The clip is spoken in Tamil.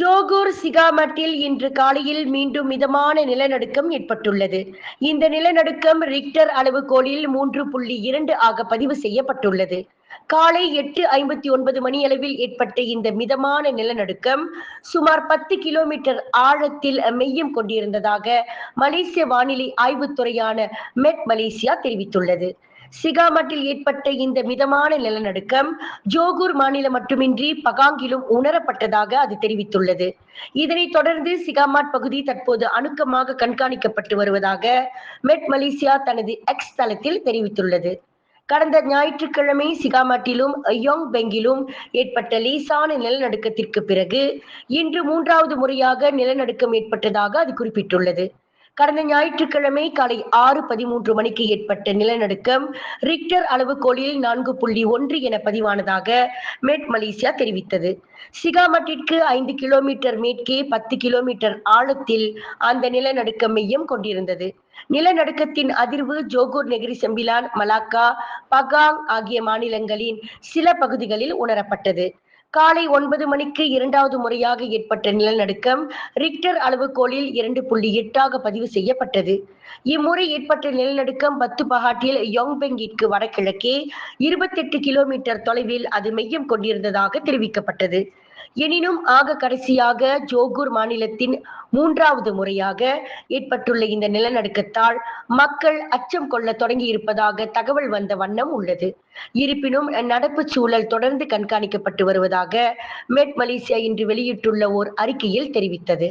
ஜோகூர் சிகாமட்டில் இன்று காலையில் மீண்டும் மிதமான நிலநடுக்கம் ஏற்பட்டுள்ளது. இந்த நிலநடுக்கம் ரிக்டர் அளவுகோலில் மூன்று புள்ளி இரண்டு ஆக பதிவு செய்யப்பட்டுள்ளது. காலை எட்டு ஐம்பத்தி ஒன்பது மணியளவில் ஏற்பட்ட இந்த மிதமான நிலநடுக்கம் சுமார் பத்து கிலோமீட்டர் ஆழத்தில் மெய்யம் கொண்டிருந்ததாக மலேசிய வானிலை ஆய்வுத்துறையான மெட் மலேசியா தெரிவித்துள்ளது. சிகாமட்டில் ஏற்பட்ட இந்த மிதமான நிலநடுக்கம் ஜோகூர் மாநிலம் மட்டுமின்றி பகாங்கிலும் உணரப்பட்டதாக அது தெரிவித்துள்ளது. இதனைத் தொடர்ந்து சிகாமாட் பகுதி தற்போது அணுக்கமாக கண்காணிக்கப்பட்டு வருவதாக மெட் மலேசியா தனது எக்ஸ் தளத்தில் தெரிவித்துள்ளது. கடந்த ஞாயிற்றுக்கிழமை சிகாமாட்டிலும் யோங் பெங்கிலும் ஏற்பட்ட லேசான நிலநடுக்கத்திற்கு பிறகு இன்று மூன்றாவது முறையாக நிலநடுக்கம் ஏற்பட்டதாக அது குறிப்பிட்டுள்ளது. கடந்த ஞாயிற்றுக்கிழமை காலை ஆறு பதிமூன்று மணிக்கு ஏற்பட்ட நிலநடுக்கம் ரிக்டர் அளவுகோலில் நான்கு புள்ளி ஒன்று என பதிவானதாக மேட் மலேசியா தெரிவித்தது. சிகாமட்டிற்கு ஐந்து கிலோமீட்டர் மேற்கே பத்து கிலோமீட்டர் ஆழத்தில் அந்த நிலநடுக்கம் மையம் கொண்டிருந்தது. நிலநடுக்கத்தின் அதிர்வு ஜோகூர் நெகிரி செம்பிலான் மலாக்கா பகாங் ஆகிய மாநிலங்களின் சில பகுதிகளில் உணரப்பட்டது. காலை ஒன்பது மணிக்கு இரண்டாவது முறையாக ஏற்பட்ட நிலநடுக்கம் ரிக்டர் அளவுகோலில் இரண்டு புள்ளி எட்டாக பதிவு செய்யப்பட்டது. இம்முறை ஏற்பட்ட நிலநடுக்கம் பத்து பகாட்டில் யோங்பெங்கிற்கு வடகிழக்கே இருபத்தெட்டு கிலோமீட்டர் தொலைவில் அது மையம் கொண்டிருந்ததாக தெரிவிக்கப்பட்டது. எனினும் ஆக கடைசியாக ஜோகூர் மாநிலத்தின் மூன்றாவது முறையாக ஏற்பட்டுள்ள இந்த நிலநடுக்கத்தால் மக்கள் அச்சம் கொள்ள தொடங்கி இருப்பதாக தகவல் வந்த வண்ணம் உள்ளது. இருப்பினும் நடப்பு சூழல் தொடர்ந்து கண்காணிக்கப்பட்டு வருவதாக மேட் மலேசியா இன்று வெளியிட்டுள்ள ஓர் அறிக்கையில் தெரிவித்தது.